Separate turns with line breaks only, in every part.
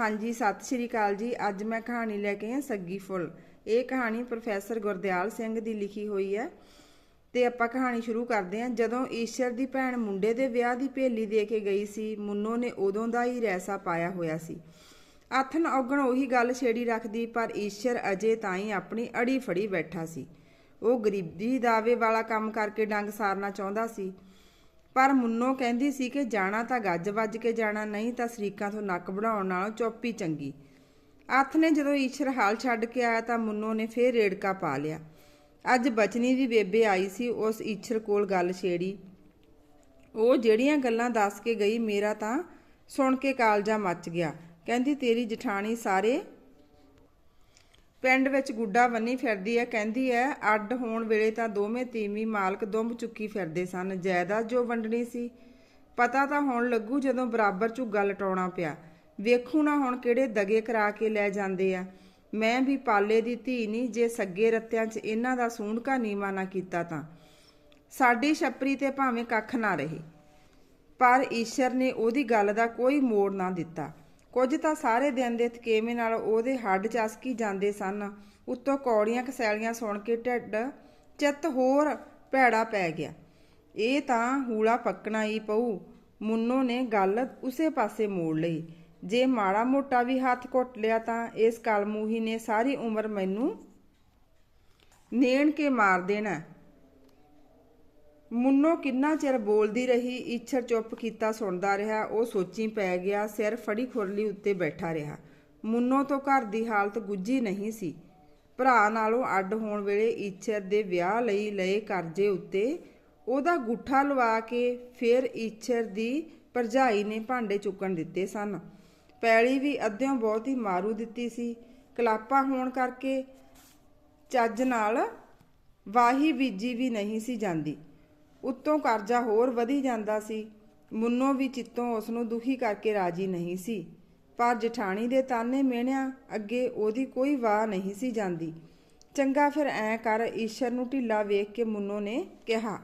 ਹਾਂਜੀ, ਸਤਿ ਸ਼੍ਰੀ ਅਕਾਲ ਜੀ। ਅੱਜ ਮੈਂ ਕਹਾਣੀ ਲੈ ਕੇ ਆਈ ਹਾਂ, ਸੱਗੀ ਫੁੱਲ। ਇਹ ਕਹਾਣੀ ਪ੍ਰੋਫੈਸਰ ਗੁਰਦਿਆਲ ਸਿੰਘ ਦੀ ਲਿਖੀ ਹੋਈ ਹੈ ਤੇ ਆਪਾਂ ਕਹਾਣੀ ਸ਼ੁਰੂ ਕਰਦੇ ਹਾਂ। ਜਦੋਂ ਈਸ਼ਰ ਦੀ ਭੈਣ ਮੁੰਡੇ ਦੇ ਵਿਆਹ ਦੀ ਭੇਲੀ ਦੇ ਕੇ ਗਈ ਸੀ, ਮੁੰਨੋ ਨੇ ਉਦੋਂ ਦਾ ਹੀ ਰੈਸਾ ਪਾਇਆ ਹੋਇਆ ਸੀ। ਆਥਨ ਔਗਣ ਉਹੀ ਗੱਲ ਛੇੜੀ ਰੱਖਦੀ, ਪਰ ਈਸ਼ਰ ਅਜੇ ਤਾਈਂ ਆਪਣੀ ਅੜੀ ਫੜੀ ਬੈਠਾ ਸੀ। ਉਹ ਗਰੀਬੀ ਦਾਅਵੇ ਵਾਲਾ ਕੰਮ ਕਰਕੇ ਡੰਗ ਸਾਰਨਾ ਚਾਹੁੰਦਾ ਸੀ। ਪਰ ਮੁੰਨੋ ਕਹਿੰਦੀ ਸੀ ਕਿ ਜਾਣਾ ਤਾਂ ਗੱਜ ਵੱਜ ਕੇ ਜਾਣਾ, ਨਹੀਂ ਤਾਂ ਸ਼ਰੀਕਾਂ ਤੋਂ ਨੱਕ ਵਢਾਉਣ ਨਾਲੋਂ ਚੁੱਪ ਚੰਗੀ। ਅੱਥ ਨੇ ਜਦੋਂ ਈਸ਼ਰ ਹਾਲ ਛੱਡ ਕੇ ਆਇਆ ਤਾਂ ਮੁੰਨੋ ਨੇ ਫੇਰ ਰੇੜਕਾ ਪਾ ਲਿਆ। ਅੱਜ ਬਚਨੀ ਦੀ ਬੇਬੇ ਆਈ ਸੀ, ਉਸ ਈਸ਼ਰ ਕੋਲ ਗੱਲ ਛੇੜੀ। ਉਹ ਜਿਹੜੀਆਂ ਗੱਲਾਂ ਦੱਸ ਕੇ ਗਈ, ਮੇਰਾ ਤਾਂ ਸੁਣ ਕੇ ਕਾਲਜਾ ਮੱਚ ਗਿਆ। ਕਹਿੰਦੀ, ਤੇਰੀ ਜਠਾਣੀ ਸਾਰੇ ਪਿੰਡ ਵਿੱਚ ਗੁੱਡਾ ਬੰਨੀ ਫਿਰਦੀ ਹੈ, ਕਹਿੰਦੀ ਹੈ, ਅੱਡ ਹੋਣ ਵੇਲੇ ਤਾਂ ਦੋਵੇਂ ਤੀਵੀਂ ਮਾਲਕ ਦੁੰਬ ਚੁੱਕੀ ਫਿਰਦੇ ਸਨ। ਜਾਇਦਾਦ ਜੋ ਵੰਡਣੀ ਸੀ, ਪਤਾ ਤਾਂ ਹੁਣ ਲੱਗੂ ਜਦੋਂ ਬਰਾਬਰ ਝੁੱਗਾ ਲਟਾਉਣਾ ਪਿਆ। ਵੇਖੂ ਨਾ ਹੁਣ ਕਿਹੜੇ ਦਗੇ ਕਰਾ ਕੇ ਲੈ ਜਾਂਦੇ ਆ। ਮੈਂ ਵੀ ਪਾਲੇ ਦੀ ਧੀ ਨਹੀਂ, ਜੇ ਸੱਗੇ ਰੱਤਿਆਂ 'ਚ ਇਹਨਾਂ ਦਾ ਸੂੰਢਕਾ ਨੀਮਾ ਨਾ ਕੀਤਾ ਤਾਂ। ਸਾਡੀ ਛੱਪਰੀ ਤੇ ਭਾਵੇਂ ਕੱਖ ਨਾ ਰਹੇ, ਪਰ ਈਸ਼ਰ ਨੇ ਉਹਦੀ ਗੱਲ ਦਾ ਕੋਈ ਮੋੜ ਨਾ ਦਿੱਤਾ। ਕੁਝ ਤਾਂ ਸਾਰੇ ਦਿਨ ਦੇ ਥਕੇਵੇਂ ਨਾਲ ਉਹਦੇ ਹੱਡ ਚਸਕੀ ਜਾਂਦੇ ਸਨ। ਉੱਤੋਂ ਕੌੜੀਆਂ ਕਸੈਲੀਆਂ ਸੁਣ ਕੇ ਢਿੱਡ ਚਿੱਤ ਹੋਰ ਭੈੜਾ ਪੈ ਗਿਆ। ਇਹ ਤਾਂ ਹੂਲਾ ਪੱਕਣਾ ਹੀ ਪਊ। ਮੁੰਨੋ ਨੇ ਗੱਲ ਉਸੇ ਪਾਸੇ ਮੋੜ ਲਈ। ਜੇ ਮਾੜਾ ਮੋਟਾ ਵੀ ਹੱਥ ਘੁੱਟ ਲਿਆ ਤਾਂ ਇਸ ਕਲਮੂਹੀ ਨੇ ਸਾਰੀ ਉਮਰ ਮੈਨੂੰ ਨੇਣ ਕੇ ਮਾਰ ਦੇਣਾ। ਮੁੰਨੋ ਕਿੰਨਾ ਚਿਰ ਬੋਲਦੀ ਰਹੀ ਈਛਰ ਚੁੱਪ ਕੀਤਾ ਸੁਣਦਾ ਰਿਹਾ, ਉਹ ਸੋਚੀ ਪੈ ਗਿਆ, ਸਿਰ ਫੜੀ ਖੁਰਲੀ ਉੱਤੇ ਬੈਠਾ ਰਿਹਾ। ਮੁੰਨੋ ਤੋਂ ਘਰ ਦੀ ਹਾਲਤ ਗੁੱਜੀ ਨਹੀਂ ਸੀ। ਭਰਾ ਨਾਲੋਂ ਅੱਡ ਹੋਣ ਵੇਲੇ ਈਛਰ ਦੇ ਵਿਆਹ ਲਈ ਲਏ ਕਰਜ਼ੇ ਉੱਤੇ ਉਹਦਾ ਗੁੱਠਾ ਲਵਾ ਕੇ ਫਿਰ ਈਛਰ ਦੀ ਭਰਜਾਈ ਨੇ ਭਾਂਡੇ ਚੁੱਕਣ ਦਿੱਤੇ ਸਨ। ਪੈਲੀ ਵੀ ਅੱਧਿਓਂ ਬਹੁਤ ਹੀ ਮਾਰੂ ਦਿੱਤੀ ਸੀ। ਕਲਾਪਾ ਹੋਣ ਕਰਕੇ ਚੱਜ ਨਾਲ ਵਾਹੀ ਬੀਜੀ ਵੀ ਨਹੀਂ ਸੀ ਜਾਂਦੀ। ਉੱਤੋਂ ਕਰਜ਼ਾ ਹੋਰ ਵਧੀ ਜਾਂਦਾ ਸੀ। ਮੁੰਨੋ ਵੀ ਚਿੱਤੋਂ ਉਸ ਨੂੰ ਦੁਖੀ ਕਰਕੇ ਰਾਜੀ ਨਹੀਂ ਸੀ। ਪਰ ਜਠਾਣੀ ਦੇ ਤਾਨੇ ਮਿਹਣਿਆਂ ਅੱਗੇ ਉਹਦੀ ਕੋਈ ਵਾਹ ਨਹੀਂ ਸੀ ਜਾਂਦੀ। ਚੰਗਾ ਫਿਰ ਐ ਕਰ, ਈਸ਼ਰ ਨੂੰ ਢਿੱਲਾ ਵੇਖ ਕੇ ਮੁੰਨੋ ਨੇ ਕਿਹਾ,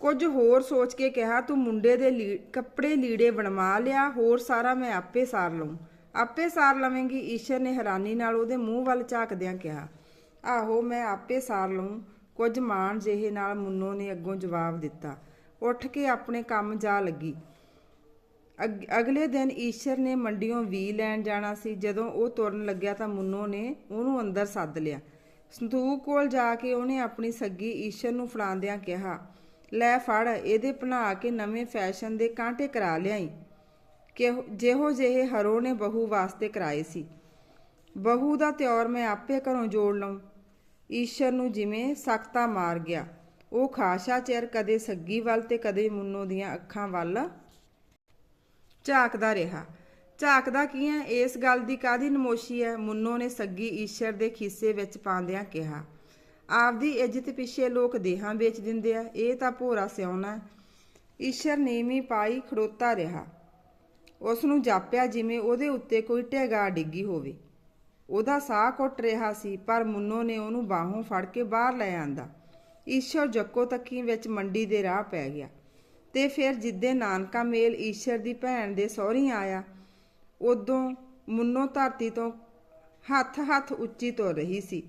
ਕੁਝ ਹੋਰ ਸੋਚ ਕੇ ਕਿਹਾ, ਤੂੰ ਮੁੰਡੇ ਦੇ ਲੀ- ਕੱਪੜੇ ਲੀੜੇ ਬਣਵਾ ਲਿਆ, ਹੋਰ ਸਾਰਾ ਮੈਂ ਆਪੇ ਸਾਰ ਲਵਾਂ ਆਪੇ ਸਾਰ ਲਵੇਂਗੀ, ਈਸ਼ਰ ਨੇ ਹੈਰਾਨੀ ਨਾਲ ਉਹਦੇ ਮੂੰਹ ਵੱਲ ਝਾਕਦਿਆਂ ਕਿਹਾ। ਆਹੋ, ਮੈਂ ਆਪੇ ਸਾਰ ਲਵਾਂ ਕੁਝ ਮਾਣ ਜਿਹੇ ਨਾਲ ਮੁੰਨੋ ਨੇ ਅੱਗੋਂ ਜਵਾਬ ਦਿੱਤਾ। ਉੱਠ ਕੇ ਆਪਣੇ ਕੰਮ ਜਾ ਲੱਗੀ। ਅਗਲੇ ਦਿਨ ਈਸ਼ਰ ਨੇ ਮੰਡੀੋਂ ਵੀ ਲੈਣ ਜਾਣਾ ਸੀ। ਜਦੋਂ ਉਹ ਤੁਰਨ ਲੱਗਿਆ ਤਾਂ ਮੁੰਨੋ ਨੇ ਉਹਨੂੰ ਅੰਦਰ ਸੱਦ ਲਿਆ। ਸੰਦੂਕ ਕੋਲ ਜਾ ਕੇ ਉਹਨੇ ਆਪਣੀ ਸੱਗੀ ਈਸ਼ਰ ਨੂੰ ਫੜਾਉਂਦਿਆਂ ਕਿਹਾ, ਲੈ ਫੜ, ਇਹਦੇ ਬਣਾ ਕੇ ਨਵੇਂ ਫੈਸ਼ਨ ਦੇ ਕਾਂਟੇ ਕਰਾ ਲਿਆਈ। ਕਿ ਜਿਹੋ ਜਿਹੇ ਹਰੋ ਨੇ ਬਹੂ ਵਾਸਤੇ ਕਰਾਏ ਸੀ। ਬਹੂ ਦਾ ਤਿਉਰ ਮੈਂ ਆਪੇ ਘਰੋਂ ਜੋੜ ਲਵਾਂ ਈਸ਼ਰ ਨੂੰ ਜਿਵੇਂ ਸਖਤਾ ਮਾਰ ਗਿਆ। ਉਹ ਖਾਸ਼ਾ ਚਿਰ ਕਦੇ ਸੱਗੀ ਵੱਲ ਤੇ ਕਦੇ ਮੁੰਨੋ ਦੀਆਂ ਅੱਖਾਂ ਵੱਲ ਝਾਕਦਾ ਰਿਹਾ। ਝਾਕਦਾ ਕੀ ਹੈ? ਇਸ ਗੱਲ ਦੀ ਕਾਦੀ ਨਮੋਸ਼ੀ ਹੈ? ਮੁੰਨੋ ਨੇ ਸੱਗੀ ਈਸ਼ਰ ਦੇ ਖੀਸੇ ਵਿੱਚ ਪਾਉਂਦਿਆਂ ਕਿਹਾ, ਆਪਦੀ ਇੱਜ਼ਤ ਪਿੱਛੇ ਲੋਕ ਦੇਹਾਂ ਵੇਚ ਦਿੰਦੇ ਆ, ਇਹ ਤਾਂ ਭੋਰਾ ਸਿਉਣਾ ਈਸ਼ਰ ਨੀਵੀਂ ਪਾਈ ਖੜੋਤਾ ਰਿਹਾ। ਉਸ ਨੂੰ ਜਾਪਿਆ ਜਿਵੇਂ ਉਹਦੇ ਉੱਤੇ ਕੋਈ ਢੇਗਾ ਡਿੱਗੀ ਹੋਵੇ। ਉਹਦਾ ਸਾਹ ਘੁੱਟ ਰਿਹਾ ਸੀ, ਪਰ ਮੁੰਨੋ ਨੇ ਉਹਨੂੰ ਬਾਹੋਂ ਫੜ ਕੇ ਬਾਹਰ ਲੈ ਆਂਦਾ। ਈਸ਼ਰ ਜੱਕੋ ਤੱਕੀ ਵਿੱਚ ਮੰਡੀ ਦੇ ਰਾਹ ਪੈ ਗਿਆ ਤੇ ਫਿਰ ਜਿੱਦੇ ਨਾਨਕਾ ਮੇਲ ਈਸ਼ਰ ਦੀ ਭੈਣ ਦੇ ਸਹੁਰੀ ਆਇਆ, ਉਦੋਂ ਮੁੰਨੋ ਧਰਤੀ ਤੋਂ ਹੱਥ ਹੱਥ ਉੱਚੀ ਤੁਰ ਰਹੀ ਸੀ।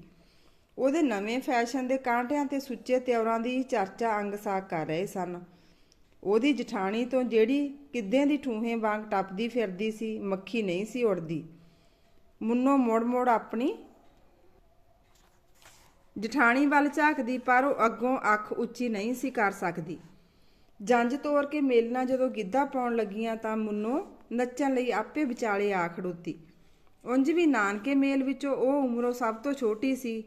ਉਹਦੇ ਨਵੇਂ ਫੈਸ਼ਨ ਦੇ ਕਾਂਟਿਆਂ ਤੇ ਸੁੱਚੇ ਤਿਉਰਾਂ ਦੀ ਚਰਚਾ ਅੰਗ ਸਾਕ ਕਰ ਰਹੇ ਸਨ। ਉਹਦੀ ਜਠਾਣੀ ਤੋਂ ਜਿਹੜੀ ਕਿੱਦਿਆਂ ਦੀ ਠੂਹੇ ਵਾਂਗ ਟੱਪਦੀ ਫਿਰਦੀ ਸੀ, ਮੱਖੀ ਨਹੀਂ ਸੀ ਉੜਦੀ। ਮੁੰਨੋ ਮੋੜ ਮੋੜ ਆਪਣੀ। ਜਠਾਣੀ ਵੱਲ ਝਾਕਦੀ, ਪਰ ਉਹ ਅੱਗੋਂ ਅੱਖ ਉੱਚੀ ਨਹੀਂ ਸੀ ਕਰ ਸਕਦੀ। ਜੰਜ ਤੋਰ ਕੇ ਮੇਲਣਾ ਜਦੋਂ ਗਿੱਧਾ ਪਾਉਣ ਲੱਗੀਆਂ ਤਾਂ ਮੁੰਨੋ ਨੱਚਣ ਲਈ ਆਪੇ ਵਿਚਾਲੇ ਆ ਖੜੋਤੀ। ਉਂਝ ਵੀ ਨਾਨਕੇ ਮੇਲ ਵਿੱਚੋਂ ਉਹ ਉਮਰੋਂ ਸਭ ਤੋਂ ਛੋਟੀ ਸੀ।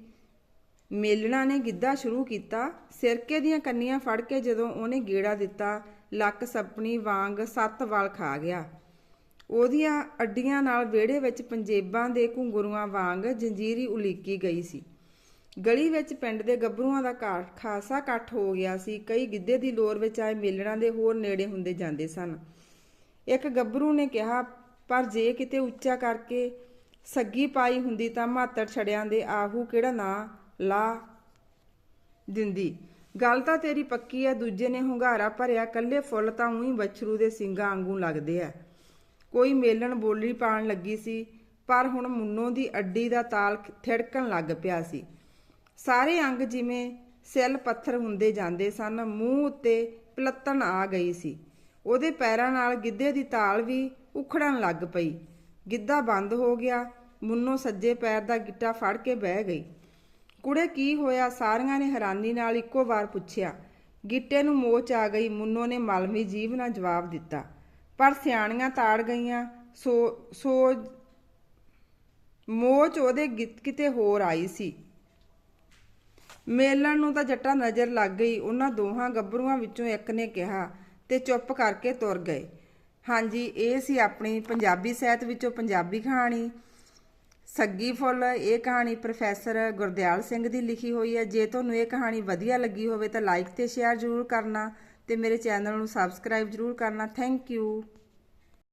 ਮੇਲਣਾ ਨੇ ਗਿੱਧਾ ਸ਼ੁਰੂ ਕੀਤਾ। ਸਿਰਕੇ ਦੀਆਂ ਕੰਨੀਆਂ ਫੜ ਕੇ ਜਦੋਂ ਉਹਨੇ ਗੇੜਾ ਦਿੱਤਾ, ਲੱਕ ਸੱਪਣੀ ਵਾਂਗ ਸੱਤ ਵਾਲ ਖਾ ਗਿਆ। ਉਹਦੀਆਂ ਅੱਡੀਆਂ ਨਾਲ ਵਿਹੜੇ ਵਿੱਚ ਪੰਜੇਬਾਂ ਦੇ ਘੁੰਗਰੂਆਂ ਵਾਂਗ ਜੰਜੀਰੀ ਉਲੀਕੀ ਗਈ ਸੀ। ਗਲੀ ਵਿੱਚ ਪਿੰਡ ਦੇ ਗੱਭਰੂਆਂ ਦਾ ਘਾਟ ਖਾਸਾ ਇਕੱਠ ਹੋ ਗਿਆ ਸੀ। ਕਈ ਗਿੱਧੇ ਦੀ ਲੋਰ ਵਿੱਚ ਆਏ ਮੇਲਣਾ ਦੇ ਹੋਰ ਨੇੜੇ ਹੁੰਦੇ ਜਾਂਦੇ ਸਨ। ਇੱਕ ਗੱਭਰੂ ਨੇ ਕਿਹਾ, ਪਰ ਜੇ ਕਿਤੇ ਉੱਚਾ ਕਰਕੇ ਸੱਗੀ ਪਾਈ ਹੁੰਦੀ ਤਾਂ ਮਾਤੜ ਛੜਿਆਂ ਦੇ ਆਹੂ ਕਿਹੜਾ ਨਾਂ ਲਾ ਦਿੰਦੀ? ਗੱਲ ਤਾਂ ਤੇਰੀ ਪੱਕੀ ਆ ਦੂਜੇ ਨੇ ਹੁੰਗਾਰਾ ਭਰਿਆ, ਕੱਲੇ ਫੁੱਲ ਤਾਂ ਉਹੀ ਬਛਰੂ ਦੇ ਸਿੰਗਾਂ ਵਾਂਗੂ ਲੱਗਦੇ ਆ ਕੋਈ ਮੇਲਣ ਬੋਲੀ ਪਾਣ ਲੱਗੀ ਸੀ, ਪਰ ਹੁਣ ਮੁੰਨੋ ਦੀ ਅੱਡੀ ਦਾ ਤਾਲ ਥਿੜਕਣ ਲੱਗ ਪਿਆ ਸੀ। ਸਾਰੇ ਅੰਗ ਜਿਵੇਂ ਸੈੱਲ ਪੱਥਰ ਹੁੰਦੇ ਜਾਂਦੇ ਸਨ, ਮੂੰਹ ਉੱਤੇ ਪਲੱਤਣ ਆ ਗਈ ਸੀ। ਉਹਦੇ ਪੈਰਾਂ ਨਾਲ ਗਿੱਧੇ ਦੀ ਤਾਲ ਵੀ ਉਖੜਨ ਲੱਗ ਪਈ। ਗਿੱਧਾ ਬੰਦ ਹੋ ਗਿਆ, ਮੁੰਨੋ ਸੱਜੇ ਪੈਰ ਦਾ ਗਿੱਟਾ ਫੜ ਕੇ ਬਹਿ ਗਈ। ਕੁੜੇ ਕੀ ਹੋਇਆ, ਸਾਰੀਆਂ ਨੇ ਹੈਰਾਨੀ ਨਾਲ ਇੱਕੋ ਵਾਰ ਪੁੱਛਿਆ। ਗਿੱਟੇ ਨੂੰ ਮੋਚ ਆ ਗਈ, ਮੁੰਨੋ ਨੇ ਮਲਮੀ ਜੀਭ ਨਾਲ ਜਵਾਬ ਦਿੱਤਾ। ਪਰ ਸਿਆਣੀਆਂ ਤਾੜ ਗਈਆਂ। ਸੋ ਸੋ ਮੋਚ ਉਹਦੇ ਗਿੱਤ ਕਿਤੇ ਹੋਰ ਆਈ ਸੀ। ਮੇਲਣ ਨੂੰ ਤਾਂ ਜੱਟਾ ਨਜ਼ਰ ਲੱਗ ਗਈ। ਉਹਨਾਂ ਦੋਹਾਂ ਗੱਭਰੂਆਂ ਵਿੱਚੋਂ ਇੱਕ ਨੇ ਕਿਹਾ ਤੇ ਚੁੱਪ ਕਰਕੇ ਤੁਰ ਗਏ। ਹਾਂਜੀ, ਇਹ ਸੀ ਆਪਣੀ ਪੰਜਾਬੀ ਸਾਹਿਤ ਵਿੱਚੋਂ ਪੰਜਾਬੀ ਕਹਾਣੀ। ਸੱਗੀ ਫੁੱਲ, ਇਹ ਕਹਾਣੀ ਪ੍ਰੋਫੈਸਰ ਗੁਰਦਿਆਲ ਸਿੰਘ ਦੀ ਲਿਖੀ ਹੋਈ ਹੈ। ਜੇ ਤੁਹਾਨੂੰ ਇਹ ਕਹਾਣੀ ਵਧੀਆ ਲੱਗੀ ਹੋਵੇ ਤਾਂ ਲਾਈਕ ਤੇ ਸ਼ੇਅਰ ਜ਼ਰੂਰ ਕਰਨਾ। ਤੇ ਮੇਰੇ ਚੈਨਲ ਨੂੰ ਸਬਸਕ੍ਰਾਈਬ ਜ਼ਰੂਰ ਕਰਨਾ। Thank you.